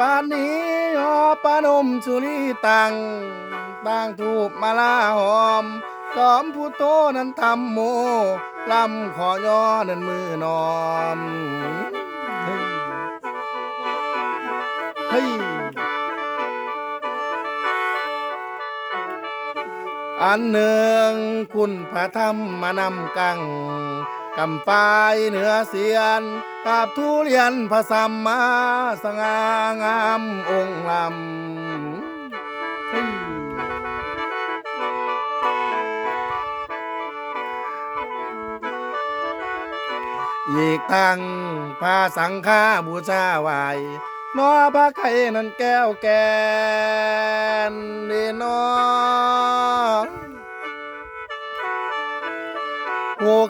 จังว่าบ้านนี้ยอปานมสุรีตังตั้งทูบมาลาหอมจอมผู้โตนั้นทำโมลำขอย่อนั้นมือนอมเฮ้ยเฮ้ยอันหนึ่งคุณพระธรรมมานำกัง กำปายเหนือเสียนกาบทุเรียนพระสัมมาสง่างามองค์ลำยอีกทั้งพาสังฆาบูชาไหวนอพระไข่นั้นแก้วแกนเดนอ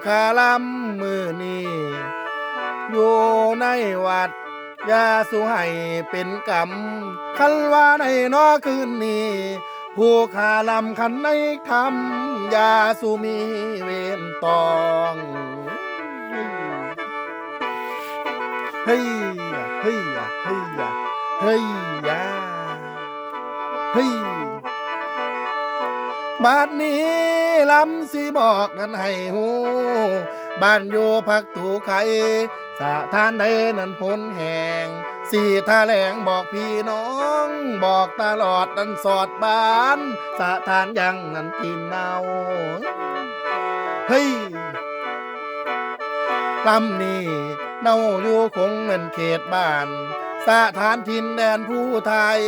คาลำมือนี้อยู่ในวัดยาสุให้เป็นกรรมคันว่าในนอคืนนี้ผู้ขาลำคันในคำยาสุมีเวนตองเฮ้ยเฮ้ยเฮ้ยเฮ้ยเฮ้ย บาดนี้ลำสิบอกนั้นให้หูบ้านอยู่พักตูไข่สะทานใดนั้นพ้นแหงสี่ท่าแหลงบอกพี่น้อง บอกตลอดนั้นสอดบ้านสะทานยังนั้นกินเนาเฮ้ยลำนี้เน่าอยู่คงเงินเขตบ้านสถานทินแดนผู้ไทย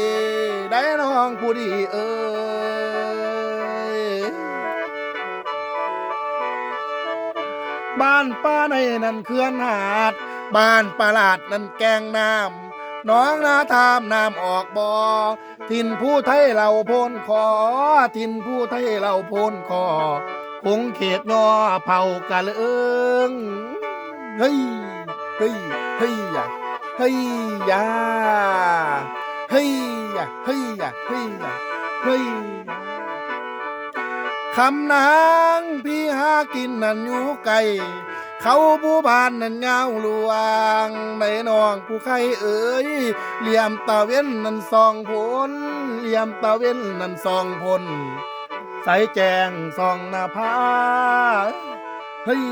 ได้น้องผู้ดีเอ้ย บ้านป้าในนั้นเขื่อนหาด บ้านประหลาดนั้นแกงน้ำน้องนาทามน้ำออกบอ่อทินผู้ไทยเราโพนคอทินผู้ไทยเราโพนคอคงเขตนอเผากะเลิงเฮ้ยเฮ้ยเฮ้ยยะเฮ้ยยาเฮ้ยยะเฮ้ยยะเฮ้ยยะเฮ้ย คำนางพี่หากินนั่นอยู่ไกลเขาผู้บานนั่นเงาลวงในนองผู้ใครเอ๋ยเหลี่ยมตาเว้นนั่นสองพลเหลี่ยมตาเว้นนั่นสองพลใสแจงส่องหน้าผาเฮ้ย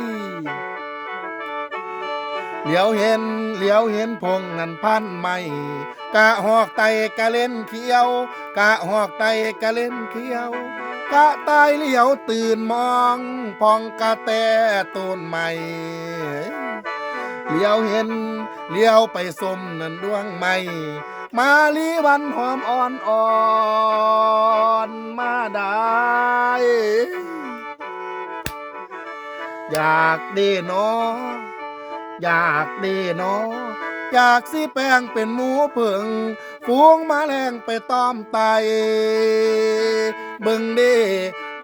เหลียวเห็นเหลียวเห็นพงนั่นพันไม่กะหอกไตกะเล่นเขียว กะหอกไตกะเล่นเขียว กะตายเหลียวตื่นมองพองกะแต่ต้นใหม่เหลียวเห็นเหลียวไปสมนั่นดวงไม่ มาลีวันหอมอ่อนอ่อนมาได้ อยากดีเนออยากดีเนอ อยากสิแปลงเป็นหมูเผิงฟูงมาแรงไปตอมไตเบิ่งดี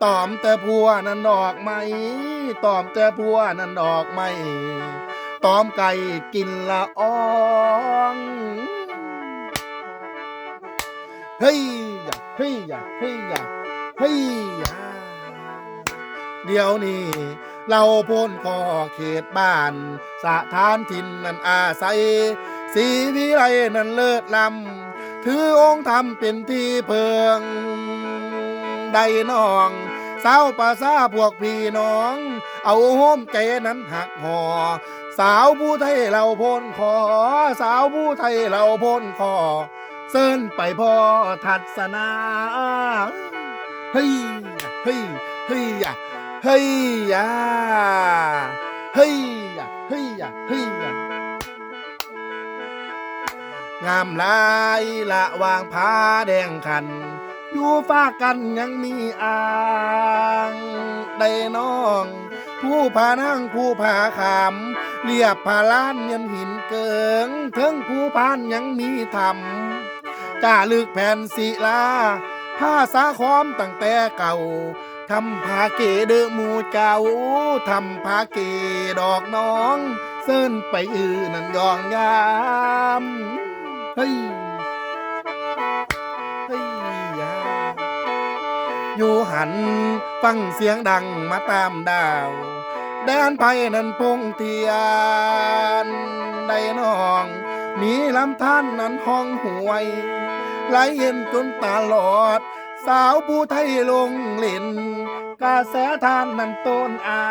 ตอมแต่พัวนั่นดอกไม้ตอมแต่พัวนั่นดอกไม้ตอมไก่กินละอองเฮ้ยอย่าเฮ้ยอย่าเฮ้ยอย่าเฮ้ยอย่าเดี๋ยวนี้เราพ้นคอเขตบ้าน สถานถิ่นนั้นอาศัยสีวิไลนั้นเลิศลำถือองค์ธรรมเป็นที่เพิงใดน้องสาวภาษาพวกพี่น้อง เอาโฮมใจนั้นหักหอสาวผู้ไทยเราพ้นคอสาวผู้ไทยเราพ้นคอเซินไปพ่อทัศนาเฮ้ยเฮ้ยเฮ้ยเฮ้ยเฮ้ยะเฮ้ยยะเฮ้ยงามลายละวางผ้าแดงขัน อยู่ฟ้ากันยังมีอ่างได้น้อง ผู้พานั่งผู้พาขามเรียบพาล้านยันหินเกิงถึงผู้พานยังมีธรรมกล้าลึกแผ่นศิลาผ้าสาคอมตั้งแต่เก่าทำผ้าเกเดอมูเจ้าทำผ้าเกดอกน้อง เส้นไปอือนั่นยองยามเฮ้ยเฮ้ยยาอยู่หันฟังเสียงดังมาตามดาว แดนไพนั้นพงเทียนได้น้องหนีลำท่านนั้นห้องหวยไหลเย็นจนตาหลอด สาวผู้ไทยลงเล่นกระแสทานนั้นต้นอ่า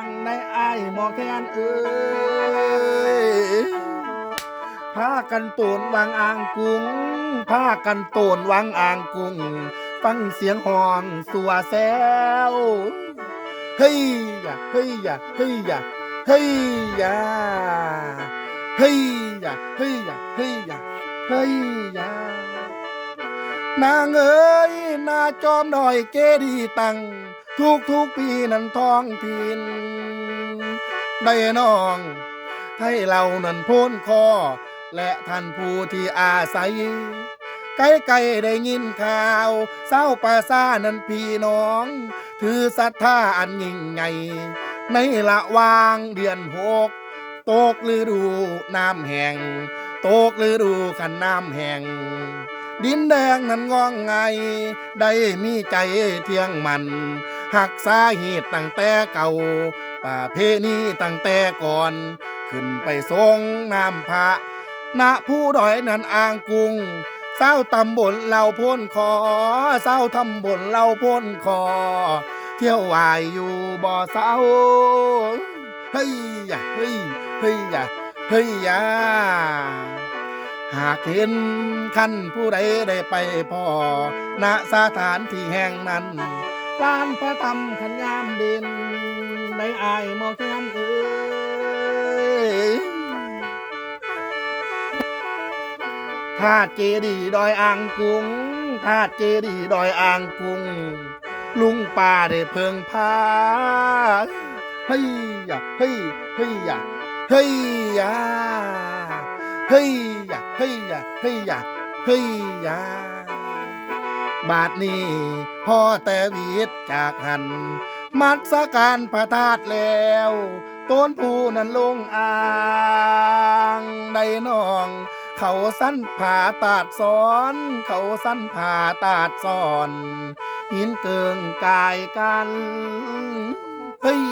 งในายหมอแคนเอ้ยพากันโตนวางอ่างกุ้งพากันโตนวางอ่างกุ้ง ฟังเสียงห้องสัวแซวเฮ้ยยะเฮ้ยยะเฮ้ยยะเฮ้ยยะเฮ้ยยะเฮ้ยยะเฮ้ยยะเฮ้ยยะนางเอ้ยนาจอมหน่อยเกดีตังทุกทุกปีนั้นท้องถิ่น ได้น้องให้เรานั้นพ้นคอ และท่านผู้ที่อาศัย ไกลไกลๆได้ยินข่าว เศร้าปราซานั้นพี่น้อง ถือศรัทธาอันยิ่งใหญ่ในละวางเดือนหกตกฤดูน้ำแห้งตกฤดูขันน้ำแห้งดินแดงนั้นงองไง ได้มีใจเที่ยงมัน หักสาเหตุตั้งแต่เก่า ป่าเพณีตั้งแต่ก่อน ขึ้นไปทรงน้ำพระณผู้ดอยนันอ่างกุงเศร้าตำบลเราพ้นคอเศร้าทำบนเราพ้นคอ เที่ยววายอยู่บ่อเศร้าเฮ้ยยะเฮ้ยเฮ้ยยะเฮ้ยยะหากเห็นคันผู้ใดได้ไปพอณสถานที่แห่งนั้นลานพระธรรมขันงามด่น ในอายหมอแคนเอ้ยธาตุเจดีดอยอ่างกุ้งธาตุเจดีดอยอ่างกุ้ง ลุงป่าได้เพิงพาเฮ้ยยะเฮ้ยเฮ้ยยะเฮ้ยยะเฮ้ยยะเฮ้ยยะเฮ้ยยะเฮ้ยยะบาทนี้พ่อแต่วีดจากหัน มัดสการพระธาตุแล้วต้นผู้นั้นลงอ่างได้น้อง เขาสั้นผ่าตาดซ้อน เขาสั้นผ่าตาดซ้อน หินเกิงกายกันเฮ้ย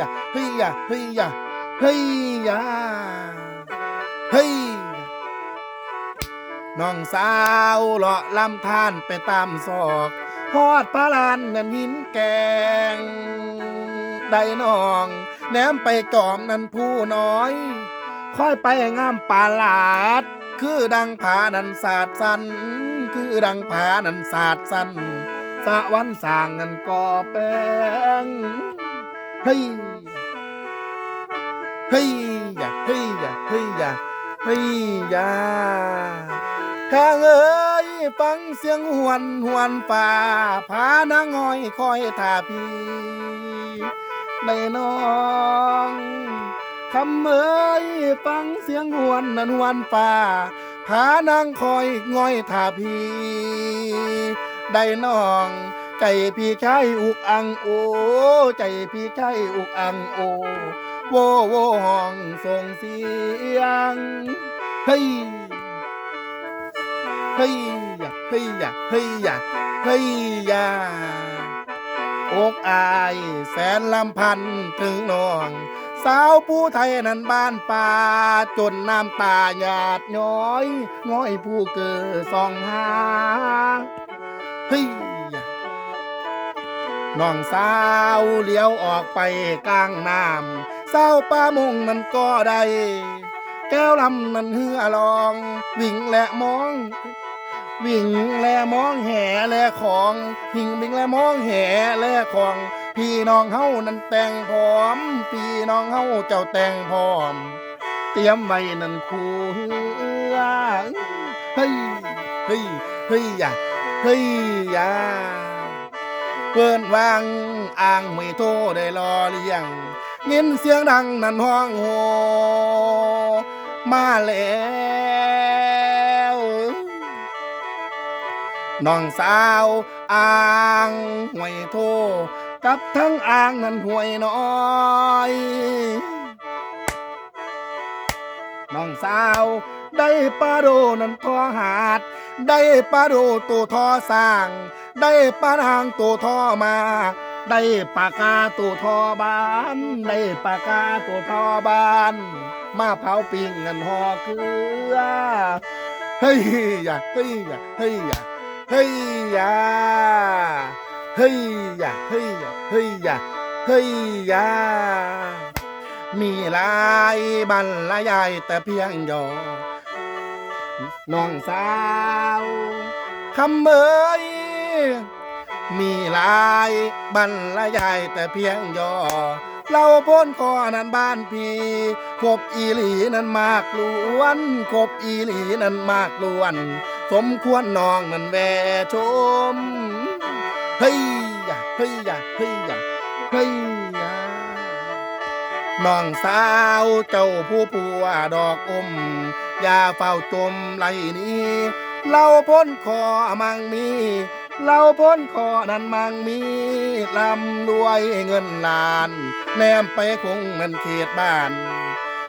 ยะเฮ้ยยะเฮ้ยยะเฮ้ยยะเฮ้ยน้องสาวเลาะลำธารไปตามซอก ฮอดพระลานนั่นหินแกงได้น้องแหนมไปจอมนั่นผู้น้อย ค่อยไปงามป่าลาด คือดังผานันสาดสัน คือดังผานันสาดสันสะวันสางนันก่อแปงเฮ้ยเฮ้ยอย่าเฮ้ยอย่าเฮ้ยอย่าเฮ้ยอย่าแข้งเอ้ ฟังเสียงหวนหวนป่าผานางอ้อยคอยท่าพีได้น้องคำเอ้ยฟังเสียงหวนนันหวนป่าผานางคอยง่อยท่าพีได้น้องใจพี่ชายอุกอังโอ ใจพี่ชายอุกอังโอโวโวห้องส่งเสียงเฮ้ย เฮ้ยยะเฮ้ยยะเฮ้ยยะอกอายแสนลำพันถึงน้อง สาวผู้ไทยนั้นบ้านป่าจนน้ำตาหยาดย้อยง้อยผู้เกิดสองหาเฮ้ยน้องสาวเลี้ยวออกไปกลางน้ำสาวป้ามงนั้นก็ได้แก้วลำนั้นเฮือลอง วิ่งและมอง วิ่งแลมองแห่แลของหิงวิ่งแลมองแห่แลของ พี่น้องเฮานั้นแต่งพร้อม พี่น้องเฮาเจ้าแต่งพร้อม เตรียมไว้นั่นคู่เฮือเฮ้ยเฮ้ยเฮ้ยอย่าเฮ้ยอย่าเปิ้นวางอ่างไม่โทได้รอเลี้ยงเงินเสียงดังนั่นห้องโหมาแล้ว น้องสาวอ่างห่วยโทกับทั้งอ่างนั้นห่วยน้อยน้องสาวได้ปลาโดนั้นทอหาด ได้ปลาโดตัวทอสร้าง ได้ปลานางตัวทอมา ได้ปากกาตัวทอบาน ได้ปากกาตัวทอบาน มาเผาปิ้งเงินหอเกลือเฮ้ยอย่าเฮ้ยอย่าเฮ้ยอย่า เฮ้ยยาเฮ้ยยาเฮ้ยยาเฮ้ยยาเฮ้ยยามีหลายบรรยายแต่เพียงยอน้องสาวคำเอยมีหลายบรรยายแต่เพียงยอเราพ้นคอนั้นบ้านพี่คบอีหลีนั้นมากลวนคบอีหลีนั้นมากลวน สมควรน้องนั้นแวชม เฮ้ยอย่าเฮ้ยอย่าเฮ้ยอย่าเฮ้ยอย่าน้องสาวเจ้าผู้ผัวดอกอมอย่าเฝ้าจมไหลนี้ เราพ้นคอมังมี เราพ้นคอนั้นมังมีลำรวยเงินล้าน แนมไปคงมันเขตบ้าน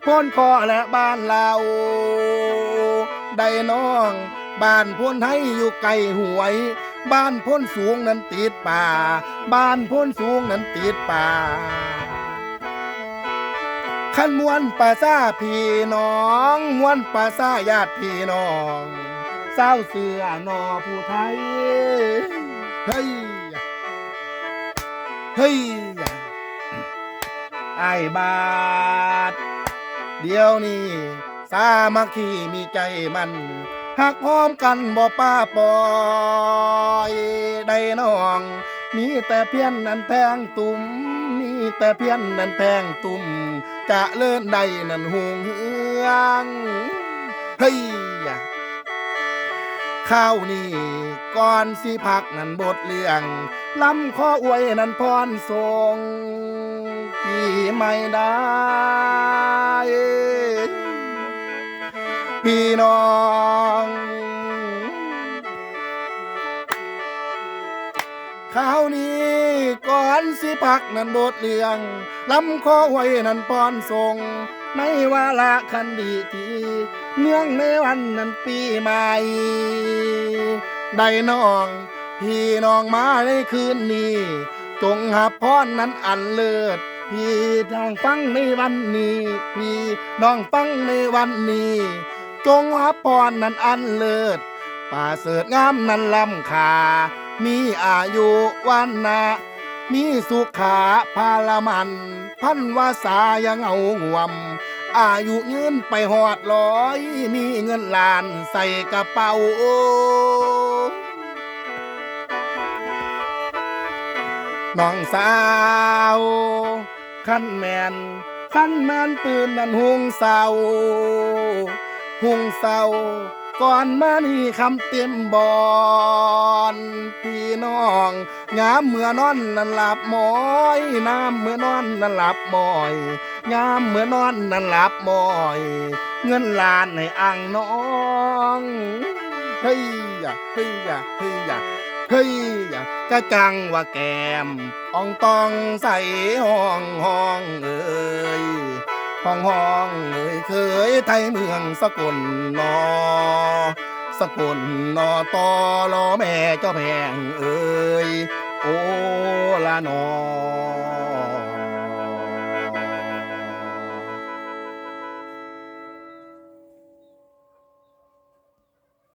พ้นคอและบ้านเรา ได้น้อง บ้านพ้นให้อยู่ไกลหวย บ้านพ้นสูงนั้นติดป่า บ้านพ้นสูงนั้นติดป่าขันมวนป่าซาพี่น้องมวนป่าซาญาติพี่น้องเศร้าเสือนอผู้ไทยเฮ้ยเฮ้ยไอ้บาดเดี๋ยวนี้สามัคคีมีใจมัน หักพร้อมกันบ่ป้าป่อยได้น้องมีแต่เพี้ยนนั้นแพงตุ่มมีแต่เพี้ยนนั้นแพงตุ่มจะเลื่อนใดนั้นหงเฮืองเฮ้ยข้าวนี่ก่อนสิพักนั้นบทเรื่องลำข้ออวยนั้นพรทรงปีไม่ได้ พี่น้อง ข้าวนี้ก่อนสิพักนั้นบทเรื่องลำคอไว้นั้นปอนทรงในวาระคันดีทีเนื่องในวันนั้นปีใหม่ได้น้อง พี่น้องมาในคืนนี้ จงหับพรนั้นอันเลิศพี่น้องฟังในวันนี้ พี่น้องฟังในวันนี้ จงหับพรนั้นอันเลิศป่าเสดงามนั้นลำคามีอายุวันนะมีสุขาพาลมัน พันวาสายังเอางวม อายุยืนไปหอดร้อย มีเงินล้านใส่กระเป๋าน้องสาวขั้นแมนขั้นแมนปืนนั้นหุงเศร้า หุงเศร้าก่อนมานี่คำเต็มบอนพี่น้องยามเมื่อนอนนั้นหลับมอยน้ำเมื่อนอนนั้นหลับมอยยามเมื่อนอนนั้นหลับมอย เงินล้านในอ่างน้องเฮ้ยอย่าเฮ้ยอย่าเฮ้ยอย่าเฮ้ยอย่ากะจังว่าแกมอ่องตองใส่ห้องห้องเอ้ย ห้องห้องเอ่ยเคยไทยเมืองสกลนอ สกลนอตอรอแม่เจ้าแพงเอ่ยโอละนอ